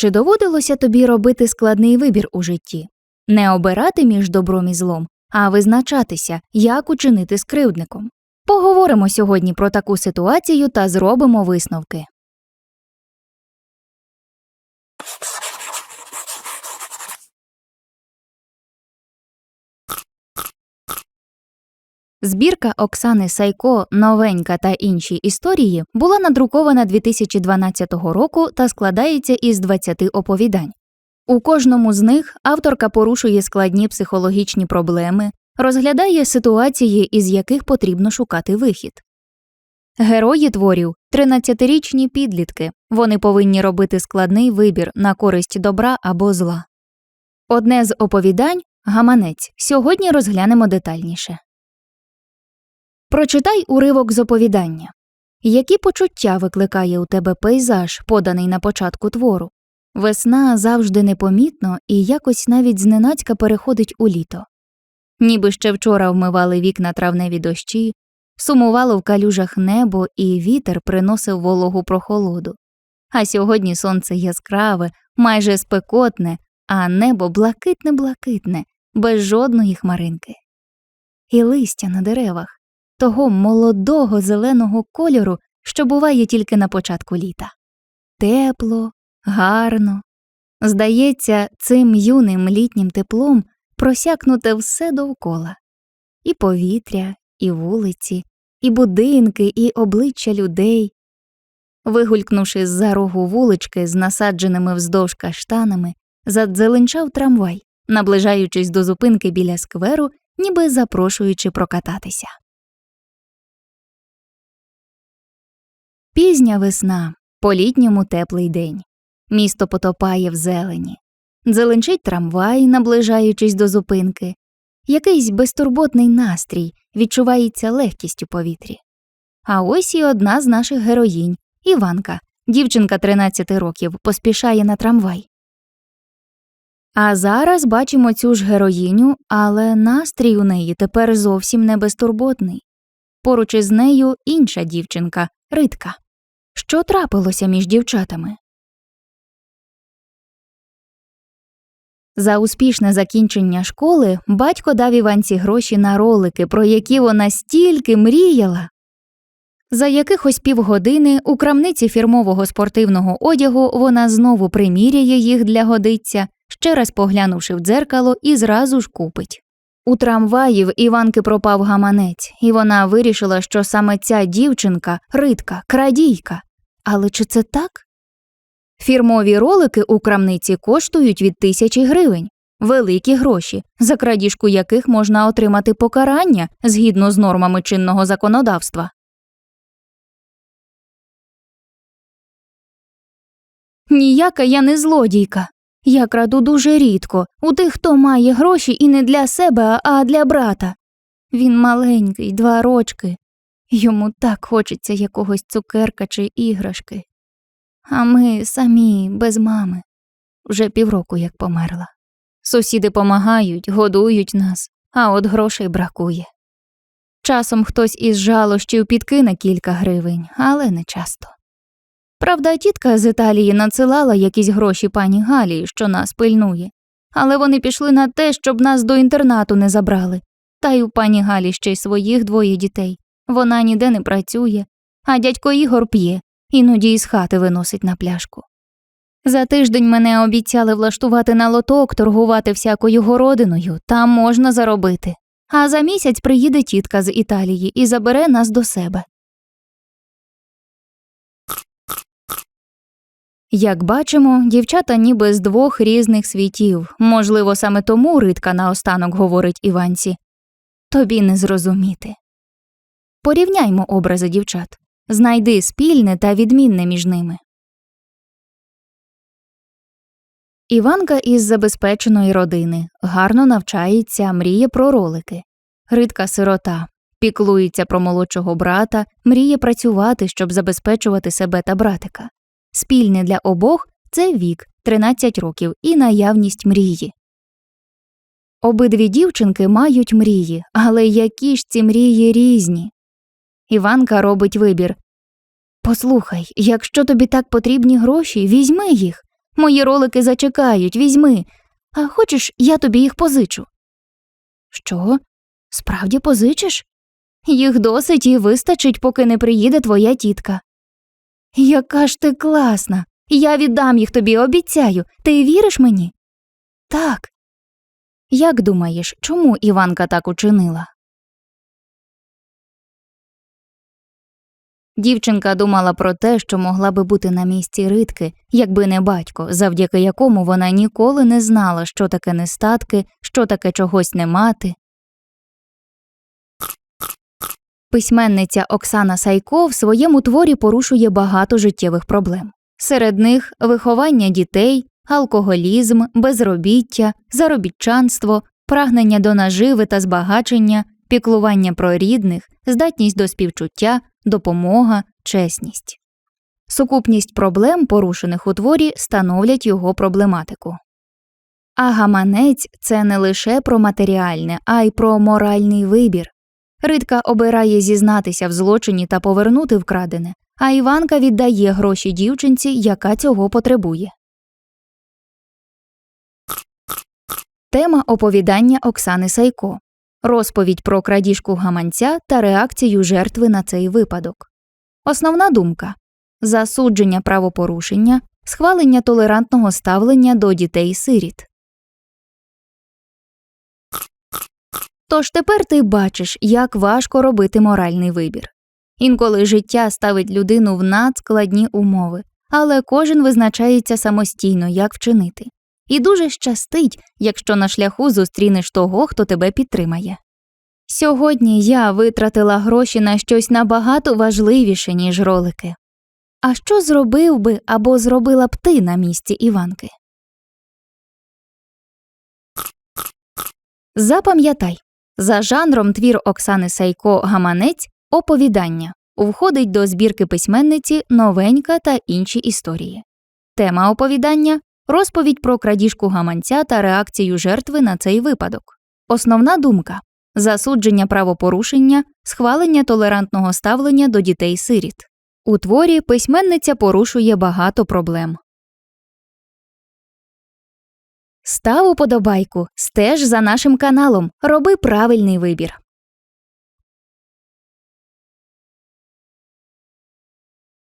Чи доводилося тобі робити складний вибір у житті? Не обирати між добром і злом, а визначатися, як учинити з кривдником. Поговоримо сьогодні про таку ситуацію та зробимо висновки. Збірка Оксани Сайко Новенька та інші історії була надрукована 2012 року та складається із 20 оповідань. У кожному з них авторка порушує складні психологічні проблеми, розглядає ситуації, із яких потрібно шукати вихід. Герої творів 13-річні підлітки. Вони повинні робити складний вибір на користь добра або зла. Одне з оповідань гаманець. Сьогодні розглянемо детальніше. Прочитай уривок з оповідання. Які почуття викликає у тебе пейзаж, поданий на початку твору? Весна завжди непомітно і якось навіть зненацька переходить у літо. Ніби ще вчора вмивали вікна травневі дощі, сумувало в калюжах небо і вітер приносив вологу прохолоду. А сьогодні сонце яскраве, майже спекотне, а небо блакитне блакитне, без жодної хмаринки. І листя на деревах того молодого зеленого кольору, що буває тільки на початку літа. Тепло, гарно. Здається, цим юним літнім теплом просякнуте все довкола і повітря, і вулиці, і будинки, і обличчя людей. Вигулькнувши з за рогу вулички з насадженими вздовж каштанами, задзеленчав трамвай, наближаючись до зупинки біля скверу, ніби запрошуючи прокататися. Пізня весна, по-літньому теплий день. Місто потопає в зелені. Зеленчить трамвай, наближаючись до зупинки. Якийсь безтурботний настрій відчувається легкістю повітрі. А ось і одна з наших героїнь Іванка, дівчинка 13 років, поспішає на трамвай. А зараз бачимо цю ж героїню, але настрій у неї тепер зовсім не безтурботний. Поруч із нею інша дівчинка Ритка. Що трапилося між дівчатами? За успішне закінчення школи батько дав Іванці гроші на ролики, про які вона стільки мріяла. За якихось півгодини у крамниці фірмового спортивного одягу вона знову приміряє їх для годиця, ще раз поглянувши в дзеркало і зразу ж купить. У трамваї в Іванки пропав гаманець, і вона вирішила, що саме ця дівчинка ритка, крадійка. Але чи це так? Фірмові ролики у крамниці коштують від тисячі гривень, великі гроші, за крадіжку яких можна отримати покарання згідно з нормами чинного законодавства. Ніяка я не злодійка. Я краду дуже рідко, у тих, хто має гроші і не для себе, а для брата. Він маленький, два рочки. Йому так хочеться якогось цукерка чи іграшки. А ми самі без мами вже півроку як померла. Сусіди помагають, годують нас, а от грошей бракує. Часом хтось із жалощів підкине кілька гривень, але не часто. Правда, тітка з Італії надсилала якісь гроші пані Галі, що нас пильнує, але вони пішли на те, щоб нас до інтернату не забрали. Та й у пані Галі ще й своїх двоє дітей. Вона ніде не працює, а дядько Ігор п'є, іноді із хати виносить на пляшку. За тиждень мене обіцяли влаштувати на лоток, торгувати всякою городиною, там можна заробити. А за місяць приїде тітка з Італії і забере нас до себе. Як бачимо, дівчата ніби з двох різних світів, можливо, саме тому ритка наостанок говорить Іванці тобі не зрозуміти. Порівняймо образи дівчат, знайди спільне та відмінне між ними. Іванка із забезпеченої родини гарно навчається, мріє про ролики. Ритка сирота, піклується про молодшого брата, мріє працювати, щоб забезпечувати себе та братика. Спільне для обох це вік 13 років і наявність мрії. Обидві дівчинки мають мрії, але які ж ці мрії різні. Іванка робить вибір Послухай, якщо тобі так потрібні гроші, візьми їх. Мої ролики зачекають, візьми. А хочеш, я тобі їх позичу. Що? Справді позичиш? Їх досить і вистачить, поки не приїде твоя тітка. Яка ж ти класна. Я віддам їх тобі, обіцяю. Ти віриш мені? Так. Як думаєш, чому Іванка так учинила? Дівчинка думала про те, що могла би бути на місці ритки, якби не батько, завдяки якому вона ніколи не знала, що таке нестатки, що таке чогось не мати. Письменниця Оксана Сайко в своєму творі порушує багато життєвих проблем. Серед них виховання дітей, алкоголізм, безробіття, заробітчанство, прагнення до наживи та збагачення, піклування про рідних, здатність до співчуття, допомога, чесність. Сукупність проблем, порушених у творі, становлять його проблематику. А гаманець це не лише про матеріальне, а й про моральний вибір. Ритка обирає зізнатися в злочині та повернути вкрадене, а Іванка віддає гроші дівчинці, яка цього потребує. Тема оповідання Оксани Сайко розповідь про крадіжку гаманця та реакцію жертви на цей випадок. Основна думка засудження правопорушення, схвалення толерантного ставлення до дітей сиріт. Тож тепер ти бачиш, як важко робити моральний вибір. Інколи життя ставить людину в надскладні умови, але кожен визначається самостійно, як вчинити. І дуже щастить, якщо на шляху зустрінеш того, хто тебе підтримає. Сьогодні я витратила гроші на щось набагато важливіше, ніж ролики. А що зробив би або зробила б ти на місці Іванки? Запам'ятай за жанром твір Оксани Сайко Гаманець оповідання входить до збірки письменниці Новенька та інші історії. Тема оповідання розповідь про крадіжку гаманця та реакцію жертви на цей випадок. Основна думка засудження правопорушення, схвалення толерантного ставлення до дітей сиріт. У творі письменниця порушує багато проблем. Став уподобайку, стеж за нашим каналом, роби правильний вибір.